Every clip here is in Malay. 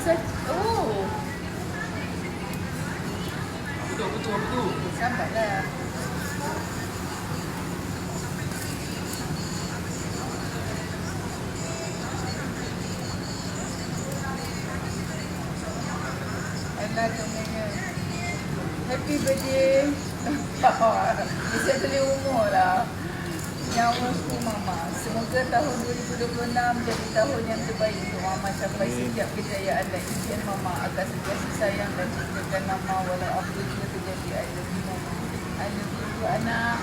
Oh, Betul betul betul. sabarlah. Alah temannya. Happy birthday. Bisa tulis umur lah. Nyawaku Mama. Semoga tahun 2026 jadi tahun yang terbaik untuk Mama capai setiap kejayaan dan impian Mama akan sentiasa sayang dan ciptakan nama walau apa juga terjadi. I love you Mama. I love you anak.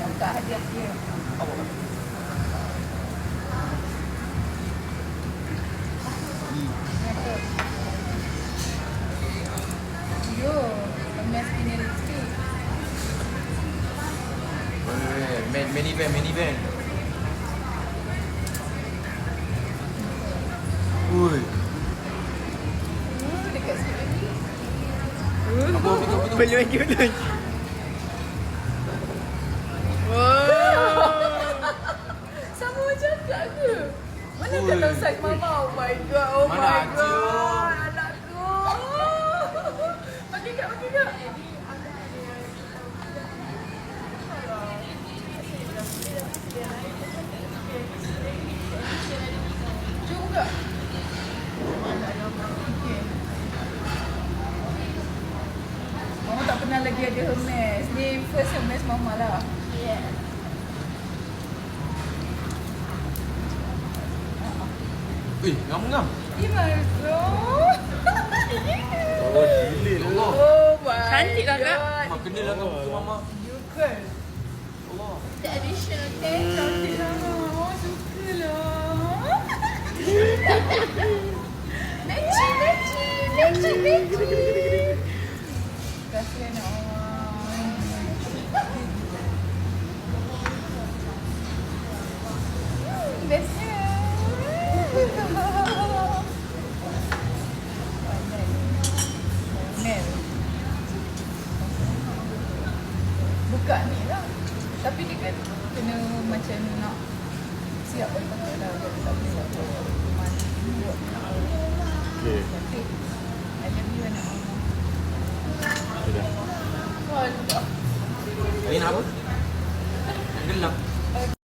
Nampak hadiah dia. Kenapa? Man, minivan, minivan. Ui. Apa apa apa? Beli lagi beli lagi. Sama macam kak ke? Mana kau tahu saiz mama? Oh my god, oh Mana my god. Pernah lagi ada Hermes. Ni first Hermes mama lah. Ui, ngam-ngam. Ya Allah. Oh, gila Allah. Oh my Cantik lah, Kak. Mak kena lah tu mama. You can. Allah. Traditional cake. Cantik lah. Oh, suka lah. Matching, matching. Matching, matching. buka ni lah Tapi dia kan kena macam nak siap pun tak lah Dia tak boleh buat tu Okay. Okay. Ini apa?